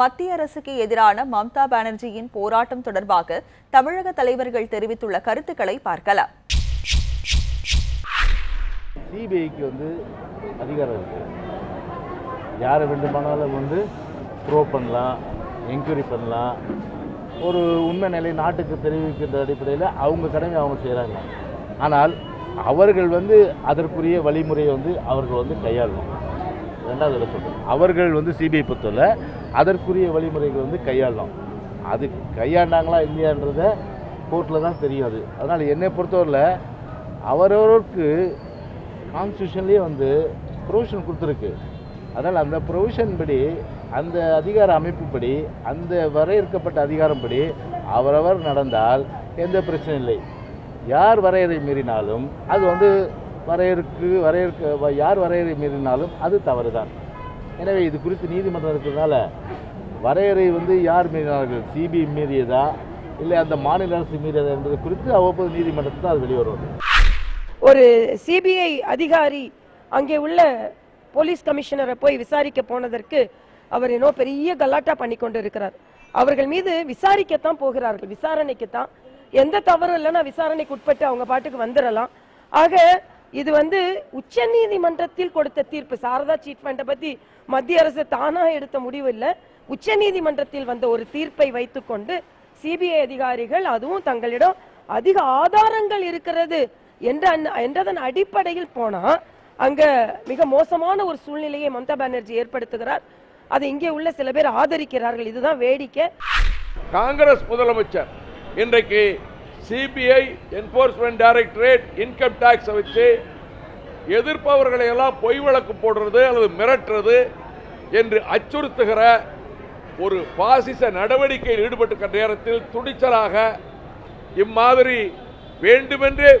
மத்திய அரசுக்கு எதிரான மம்தா பானர்ஜியின் போராட்டம் தொடர்பாக தமிழக தலைவர்கள் தெரிவித்துள்ள கருத்துக்களை பார்க்கலாம். சிபிஐக்கு வந்து அதிகாரம் இருக்கு. யாரை வேண்டுமானாலும் வந்து ப்ரோ பண்ணலாம் என்கொயரி பண்ணலாம். ஒரு உண்மை நிலை நாட்டுக்கு தெரிவிக்கின்ற அடிப்படையில் அவங்க கடமை அவங்க செய்கிறாங்க ஆனால் அவர்கள் வந்து அதற்குரிய வழிமுறையை வந்து அவர்கள் வந்து கையாளணும். ரெண்டாவது சொல்கிறேன் அவர்கள் வந்து சிபிஐ பொறுத்தவரை அதற்குரிய வழிமுறைகள் வந்து கையாளணும் அது கையாண்டாங்களா இல்லையான்றத கோர்ட்டில் தான் தெரியும் அது. அதனால் என்னை பொறுத்தவரையில் அவரவருக்கு கான்ஸ்டியூஷன்லேயே வந்து ப்ரொவிஷன் கொடுத்துருக்கு. அதனால் அந்த ப்ரொவிஷன் படி அந்த அதிகார அமைப்புப்படி அந்த வரையறுக்கப்பட்ட அதிகாரப்படி அவரவர் நடந்தால் எந்த பிரச்சனையும் இல்லை. யார் வரையறை மீறினாலும் அது வந்து வரையறுக்கு வரையறுக்க யார் வரையறை மீறினாலும் அது தவறு தான் எனவே இது குறித்து நீதிமன்றம் இருக்கிறதுனால வரையறை வந்து யார் மீறினார்கள் சிபிஐ மீறியதா இல்லை அந்த மாநில அரசு மீறியதா என்பது குறித்து அவ்வப்போது நீதிமன்றத்தில் அது வெளிவரும். ஒரு சிபிஐ அதிகாரி அங்கே உள்ள போலீஸ் கமிஷனரை போய் விசாரிக்க போனதற்கு அவர் என்னோ பெரிய கலாட்டா பண்ணி கொண்டு இருக்கிறார் அவர்கள் மீது விசாரிக்கத்தான் போகிறார்கள். விசாரணைக்குத்தான். எந்த தவறும் இல்லைன்னா விசாரணைக்கு உட்பட்டு அவங்க பாட்டுக்கு வந்துடலாம். ஆக இது வந்து உச்ச நீதிமன்றத்தில் கொடுத்த தீர்ப்பு. சாரதா சீட் ஃபண்டை பத்தி மத்திய அரசு தானா எடுத்த முடிவு இல்லை உச்ச நீதிமன்றத்தில் வந்த ஒரு தீர்ப்பை வைத்துக்கொண்டு சிபிஐ அதிகாரிகள் அதுவும் தங்களிடம் அதிக ஆதாரங்கள் இருக்கிறது என்ற அன்- என்றதன் அடிப்படையில் போனா அங்க மிக மோசமான ஒரு சூழ்நிலையை மம்தா பானர்ஜி ஏற்படுத்துகிறார். அதை இங்கே உள்ள சில பேர் ஆதரிக்கிறார்கள். இதுதான் வேடிக்கை. காங்கிரஸ் முதலமைச்சர் இன்றைக்கு சிபிஐ என்போர்ஸ்மெண்ட் டைரக்டரேட் இன்கம் டேக்ஸை வச்சு எதிர்ப்பவர்களை எல்லாம் பொய் வழக்கு போடுறது அல்லது மிரட்டுறது என்று அச்சுறுத்துகிற ஒரு பாசிச நடவடிக்கையில் ஈடுபட்டுக்க நேரத்தில் துணிச்சலாக இம்மாதிரி வேண்டுமென்றே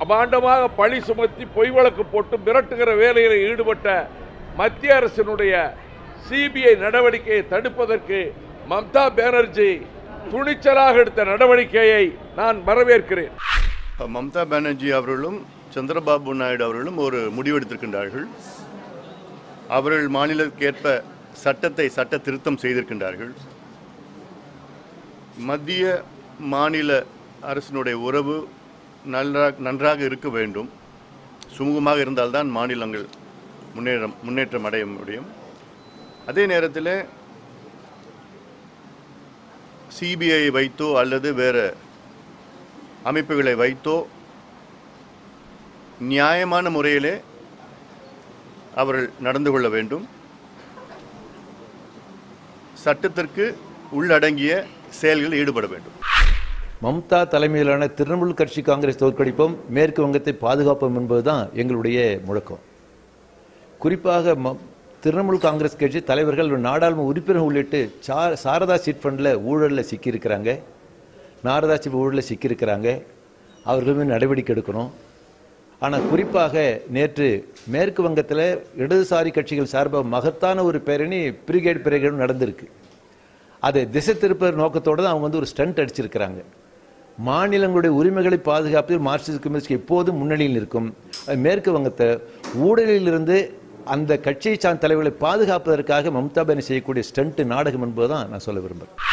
அபாண்டமாக பழி சுமத்தி பொய் வழக்கு போட்டு மிரட்டுகிற வேலையில் ஈடுபட்ட மத்திய அரசினுடைய சிபிஐ நடவடிக்கையை தடுப்பதற்கு மம்தா பானர்ஜி துணிச்சலாக எடுத்த நடவடிக்கையை நான் வரவேற்கிறேன். மம்தா பானர்ஜி அவர்களும் சந்திரபாபு நாயுடு அவர்களும் ஒரு முடிவெடுத்திருக்கின்றார்கள் அவர்கள் மாநிலத்திற்கேற்ப சட்டத்தை சட்ட திருத்தம் செய்திருக்கின்றார்கள். மத்திய மாநில அரசினுடைய உறவு நன்றாக நன்றாக இருக்க வேண்டும். சுமூகமாக இருந்தால்தான் மாநிலங்கள் முன்னேற்றம் முன்னேற்றம் அடைய முடியும். அதே நேரத்தில் சிபிஐ வைத்தோ அல்லது வேறு அமைப்புகளை வைத்தோ நியாயமான முறையிலே அவர்கள் நடந்து கொள்ள வேண்டும். சட்டத்திற்கு உள்ளடங்கிய செயல்களில் ஈடுபட வேண்டும். மம்தா தலைமையிலான திரிணாமுல் கட்சி காங்கிரஸ் தோற்கடிப்போம் மேற்கு வங்கத்தை பாதுகாப்போம் என்பதுதான் எங்களுடைய முழக்கம். குறிப்பாக திரிணாமுல் காங்கிரஸ் கட்சி தலைவர்கள் நாடாளுமன்ற உறுப்பினர் உள்ளிட்டு சா- சாரதா சீட் ஃபண்டில் ஊழலில் சிக்கியிருக்கிறாங்க. நாரதா சீட் ஊழலில் சிக்கியிருக்கிறாங்க. அவர்கள் மீது நடவடிக்கை எடுக்கணும். ஆனால் குறிப்பாக நேற்று மேற்கு வங்கத்தில் இடதுசாரி கட்சிகள் சார்பாக மகத்தான ஒரு பேரணி பிரிகேட் பிரிகேடும் நடந்திருக்கு. அதை திசை திருப்ப நோக்கத்தோடு தான் அவங்க வந்து ஒரு ஸ்டண்ட் அடிச்சிருக்கிறாங்க. மாநிலங்களுடைய உரிமைகளை பாதுகாப்பதில் மார்க்சிஸ்ட் கம்யூனிஸ்ட் எப்போதும் முன்னணியில் இருக்கும் மேற்கு வங்கத்தை ஊழலிலிருந்து அந்த கட்சியை சார்ந்த தலைவர்களை பாதுகாப்பதற்காக மம்தா பானர்ஜி செய்யக்கூடிய ஸ்டண்ட் நாடகம் என்பதுதான் நான் சொல்ல விரும்புகிறேன்